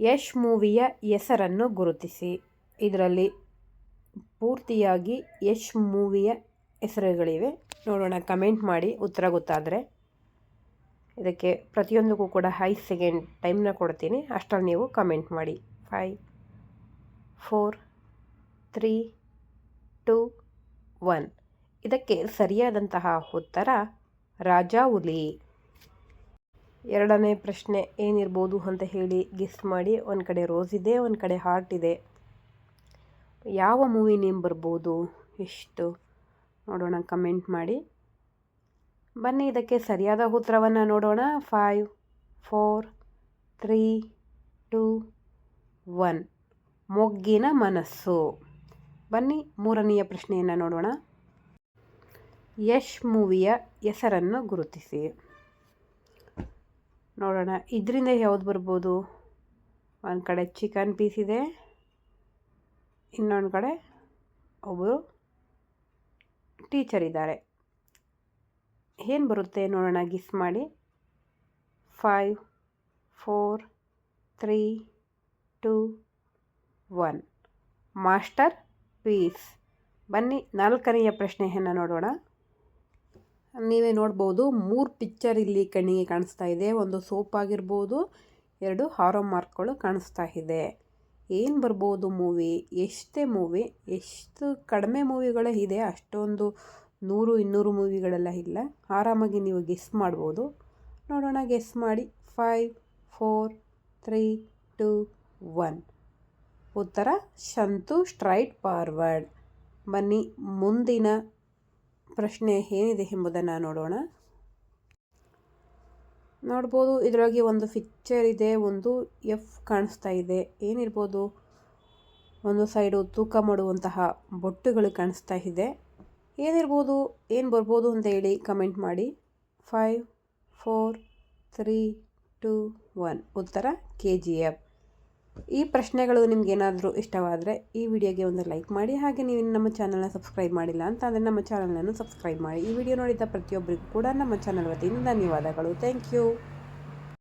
ಯಶ್ ಮೂವಿಯ ಹೆಸರನ್ನು ಗುರುತಿಸಿ. ಇದರಲ್ಲಿ ಪೂರ್ತಿಯಾಗಿ ಯಶ್ ಮೂವಿಯ ಹೆಸರುಗಳಿವೆ. ನೋಡೋಣ, ಕಮೆಂಟ್ ಮಾಡಿ. ಉತ್ತರ ಗೊತ್ತಾದರೆ ಇದಕ್ಕೆ ಪ್ರತಿಯೊಂದಕ್ಕೂ ಕೂಡ ಹೈ ಸೆಕೆಂಡ್ ಟೈಮ್ನ ಕೊಡ್ತೀನಿ. ಅಷ್ಟರಲ್ಲಿ ನೀವು ಕಮೆಂಟ್ ಮಾಡಿ. Five, four, three, two, one. ಇದಕ್ಕೆ ಸರಿಯಾದಂತಹ ಉತ್ತರ ರಾಜಾವುಲಿ. ಎರಡನೇ ಪ್ರಶ್ನೆ ಏನಿರ್ಬೋದು ಅಂತ ಹೇಳಿ ಗಿಫ್ಟ್ ಮಾಡಿ. ಒಂದು ಕಡೆ ರೋಸ್ ಇದೆ, ಒಂದು ಕಡೆ ಹಾರ್ಟ್ ಇದೆ. ಯಾವ ಮೂವಿ ನೇಮ್ ಬರ್ಬೋದು? ಎಷ್ಟು? ನೋಡೋಣ ಕಮೆಂಟ್ ಮಾಡಿ. ಬನ್ನಿ, ಇದಕ್ಕೆ ಸರಿಯಾದ ಉತ್ತರವನ್ನು ನೋಡೋಣ. Five four three two one ಮೊಗ್ಗಿನ ಮನಸ್ಸು. ಬನ್ನಿ, ಮೂರನೆಯ ಪ್ರಶ್ನೆಯನ್ನು ನೋಡೋಣ. ಯಶ್ ಮೂವಿಯ ಹೆಸರನ್ನು ಗುರುತಿಸಿ. ನೋಡೋಣ. ಇದರಿಂದ ಯಾವ್ದು ಬರ್ಬೋದು? ಒಂದು ಕಡೆ ಚಿಕನ್ ಪೀಸ್ ಇದೆ. ಇನ್ನೊಂದು ಕಡೆ ಒಬ್ಬರು ಟೀಚರ್ ಇದ್ದಾರೆ. ಏನು ಬರುತ್ತೆ ನೋಡೋಣ ಗಿಸ್ ಮಾಡಿ. Five four three two one masterpiece ಬನ್ನಿ, ನಾಲ್ಕನೆಯ ಪ್ರಶ್ನೆಯನ್ನು ನೋಡೋಣ. ನೀವೇ ನೋಡ್ಬೋದು. ಮೂರು ಪಿಕ್ಚರ್ ಇಲ್ಲಿ ಕಣ್ಣಿಗೆ ಕಾಣಿಸ್ತಾ ಇದೆ. ಒಂದು ಸೋಪ್ ಆಗಿರ್ಬೋದು, ಎರಡು ಹಾರೋ ಮಾರ್ಕ್ಗಳು ಕಾಣಿಸ್ತಾ ಇದೆ. ಏನು ಬರ್ಬೋದು ಮೂವಿ ಎಷ್ಟೇ ಮೂವಿ ಎಷ್ಟು ಕಡಿಮೆ ಮೂವಿಗಳೇ ಇದೆ. ಅಷ್ಟೊಂದು ನೂರು, ಇನ್ನೂರು ಮೂವಿಗಳೆಲ್ಲ ಇಲ್ಲ. ಆರಾಮಾಗಿ ನೀವು ಗೆಸ್ ಮಾಡ್ಬೋದು. ನೋಡೋಣ ಗೆಸ್ ಮಾಡಿ. Five four three two one ಉತ್ತರ, ಶಂತು ಸ್ಟ್ರೈಟ್ ಫಾರ್ವರ್ಡ್ ಬನ್ನಿ ಮುಂದಿನ ಪ್ರಶ್ನೆ ಏನಿದೆ ಎಂಬುದನ್ನು ನೋಡೋಣ. ನೋಡ್ಬೋದು, ಇದರೊಳಗೆ ಒಂದು ಪಿಕ್ಚರ್ ಇದೆ, ಒಂದು ಎಫ್ ಕಾಣಿಸ್ತಾ ಇದೆ. ಏನಿರ್ಬೋದು? ಒಂದು ಸೈಡು ತೂಕ ಮಾಡುವಂತಹ ಬೊಟ್ಟುಗಳು ಕಾಣಿಸ್ತಾ ಇದೆ. ಏನಿರ್ಬೋದು? ಏನು ಬರ್ಬೋದು ಅಂತ ಹೇಳಿ ಕಮೆಂಟ್ ಮಾಡಿ. Five four three two one ಉತ್ತರ ಕೆ ಜಿ ಎಫ್ ಈ ಪ್ರಶ್ನೆಗಳು ನಿಮಗೇನಾದರೂ ಇಷ್ಟವಾದರೆ ಈ ವಿಡಿಯೋಗೆ ಒಂದು ಲೈಕ್ ಮಾಡಿ, ಹಾಗೆ ನೀವು ನಮ್ಮ ಚಾನಲ್ನ ಸಬ್ಸ್ಕ್ರೈಬ್ ಮಾಡಿಲ್ಲ ಅಂತ ಅಂದರೆ ನಮ್ಮ ಚಾನಲನ್ನು ಸಬ್ಸ್ಕ್ರೈಬ್ ಮಾಡಿ. ಈ ವಿಡಿಯೋ ನೋಡಿದ ಪ್ರತಿಯೊಬ್ಬರಿಗೂ ಕೂಡ ನಮ್ಮ ಚಾನಲ್ ವತಿಯಿಂದ ಧನ್ಯವಾದಗಳು. Thank you